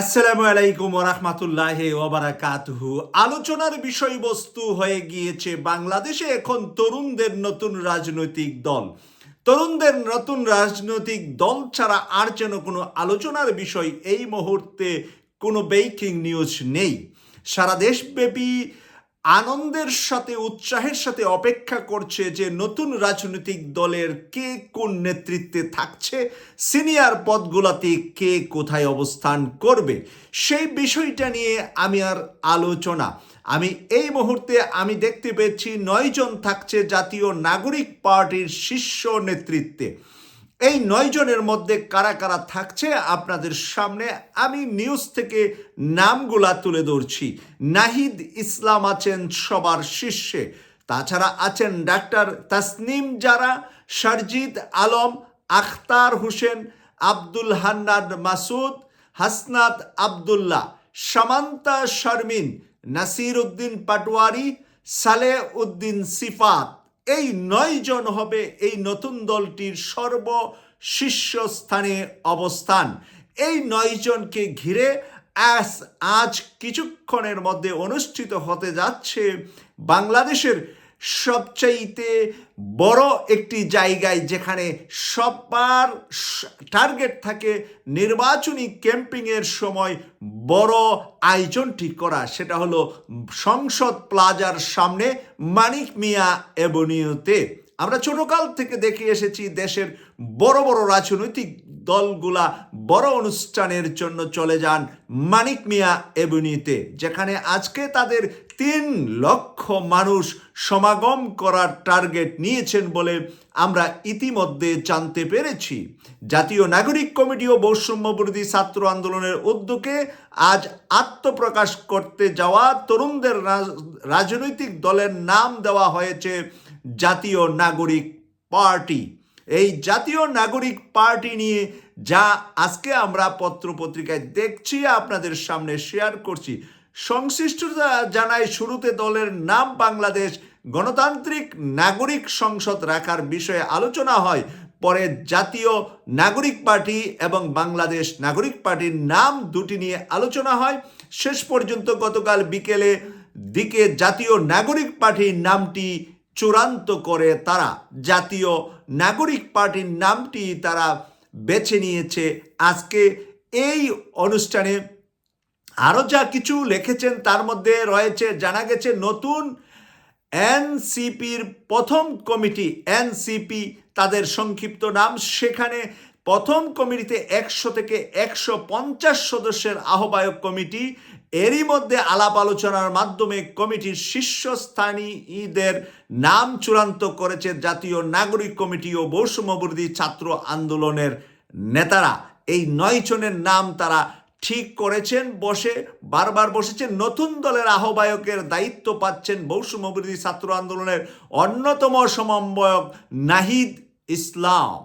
আসসালামু আলাইকুম ওরহমাতুল্লাহ ওবারাকাতহু। আলোচনার বিষয়বস্তু হয়ে গিয়েছে বাংলাদেশে এখন তরুণদের নতুন রাজনৈতিক দল। তরুণদের নতুন রাজনৈতিক দল ছাড়া আর যেন কোনো আলোচনার বিষয় এই মুহূর্তে কোনো বেকিং নিউজ নেই। সারা দেশব্যাপী আনন্দের সাথে, উৎসাহের সাথে অপেক্ষা করছে যে নতুন রাজনৈতিক দলের কে কোন নেতৃত্বে থাকছে, সিনিয়র পদগুলোতে কে কোথায় অবস্থান করবে, সেই বিষয়টা নিয়ে আমি আর আলোচনা। আমি এই মুহূর্তে আমি দেখতে পেয়েছি নয়জন থাকছে জাতীয় নাগরিক পার্টির শীর্ষ নেতৃত্বে। এই নয় জনের মধ্যে কারা কারা থাকছে আপনাদের সামনে আমি নিউজ থেকে নামগুলা তুলে ধরছি। নাহিদ ইসলাম আছেন সবার শীর্ষে। তাছাড়া আছেন ডাক্তার তাসনিম জারা শারজিদ আলম, আখতার হোসেন, আব্দুল হান্নান মাসুদ, হাসনাত আবদুল্লাহ, সামান্তা শারমিন, নাসির উদ্দিন পাটোয়ারি সালে উদ্দিন সিফাত। এই নয় জন হবে এই নতুন দলটির সর্ব শীর্ষস্থানে অবস্থান। এই নয় জনকে ঘিরে আজ কিছুক্ষণের মধ্যে অনুষ্ঠিত হতে যাচ্ছে বাংলাদেশের সবচাইতে বড় একটি জায়গায় যেখানে সবার টার্গেট থাকে নির্বাচনী ক্যাম্পিংয়ের সময় বড় আয়োজনটি করা। সেটা হলো সংসদ প্লাজার সামনে মানিক মিয়া এভিনিউতে আমরা ছোটকাল থেকে দেখে এসেছি দেশের বড় বড় রাজনৈতিক দলগুলা বড় অনুষ্ঠানের জন্য চলে যান মানিক মিয়া এভিনিউতে যেখানে আজকে তাদের তিন লক্ষ মানুষ সমাগম করার টার্গেট নিয়েছেন বলে আমরা ইতিমধ্যে জানতে পেরেছি। জাতীয় নাগরিক কমিটি ও বৈষম্যবিরোধী ছাত্র আন্দোলনের উদ্যোগে আজ আত্মপ্রকাশ করতে যাওয়া তরুণদের রাজনৈতিক দলের নাম দেওয়া হয়েছে জাতীয় নাগরিক পার্টি। এই জাতীয় নাগরিক পার্টি নিয়ে যা আজকে আমরা পত্রপত্রিকায় দেখছি, আপনাদের সামনে শেয়ার করছি সংশ্লিষ্টতা জানায় শুরুতে দলের নাম বাংলাদেশ গণতান্ত্রিক নাগরিক সংসদ রাখার বিষয়ে আলোচনা হয়। পরে জাতীয় নাগরিক পার্টি এবং বাংলাদেশ নাগরিক পার্টির নাম দুটি নিয়ে আলোচনা হয়। শেষ পর্যন্ত গতকাল বিকেলে দিকে জাতীয় নাগরিক পার্টির নামটি চূড়ান্ত করে তারা। জাতীয় নাগরিক পার্টির নামটি তারা বেছে নিয়েছে। আজকে এই অনুষ্ঠানে আরও যা কিছু লিখেছেন, তার মধ্যে রয়েছে, জানা গেছে নতুন এনসিপির প্রথম কমিটি, এনসিপি তাদের সংক্ষিপ্ত নাম। সেখানে প্রথম কমিটিতে একশো থেকে একশো পঞ্চাশ সদস্যের আহ্বায়ক কমিটি। এরই মধ্যে আলাপ আলোচনার মাধ্যমে কমিটির শীর্ষস্থানীয়দের নাম চূড়ান্ত করেছে জাতীয় নাগরিক কমিটি ও বৈষম্যবিরোধী ছাত্র আন্দোলনের নেতারা। এই নয় জনের নাম তারা ঠিক করেছেন, বসে, বারবার বসেছেন। নতুন দলের আহ্বায়কের দায়িত্ব পাচ্ছেন বৈষম্যবিরোধী ছাত্র আন্দোলনের অন্যতম সমন্বয়ক নাহিদ ইসলাম।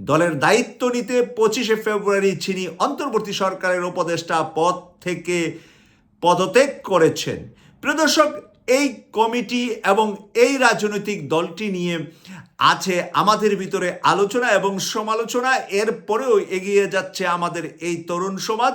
দলের দায়িত্ব নিতে পঁচিশে ফেব্রুয়ারি যিনি অন্তর্বর্তী সরকারের উপদেষ্টা পদ থেকে পদত্যাগ করেছেন। প্রিয় দর্শক এই কমিটি এবং এই রাজনৈতিক দলটি নিয়ে আছে আমাদের ভিতরে আলোচনা এবং সমালোচনা। এরপরেও এগিয়ে যাচ্ছে আমাদের এই তরুণ সমাজ।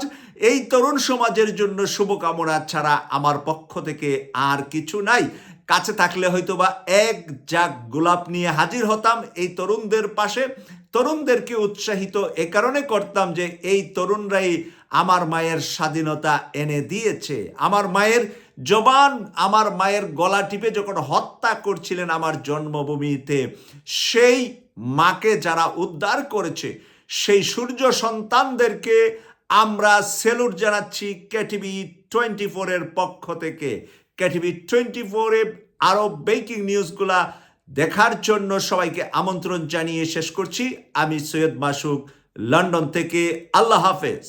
এই তরুণ সমাজের জন্য শুভকামনা ছাড়া আমার পক্ষ থেকে আর কিছু নাই। কাছে থাকলে হয়তো বা এক জাগ গোলাপ নিয়ে হাজির হতাম এই তরুণদের পাশে। তরুণদেরকে উৎসাহিত এ কারণে করতাম যে এই তরুণরাই আমার মায়ের স্বাধীনতা এনে দিয়েছে। আমার মায়ের জবান আমার মায়ের গলা টিপে যখন হত্যা করছিলেন আমার জন্মভূমিতে, সেই মাকে যারা উদ্ধার করেছে, সেই সূর্য সন্তানদেরকে আমরা সেলুট জানাচ্ছি কেটিভি টোয়েন্টি ফোরের পক্ষ থেকে। কেটিভি টোয়েন্টি ফোরে আরও ব্রেকিং নিউজগুলা দেখার জন্য সবাইকে আমন্ত্রণ জানিয়ে শেষ করছি। আমি সৈয়দ মাসুক, লন্ডন থেকে। আল্লাহ হাফেজ।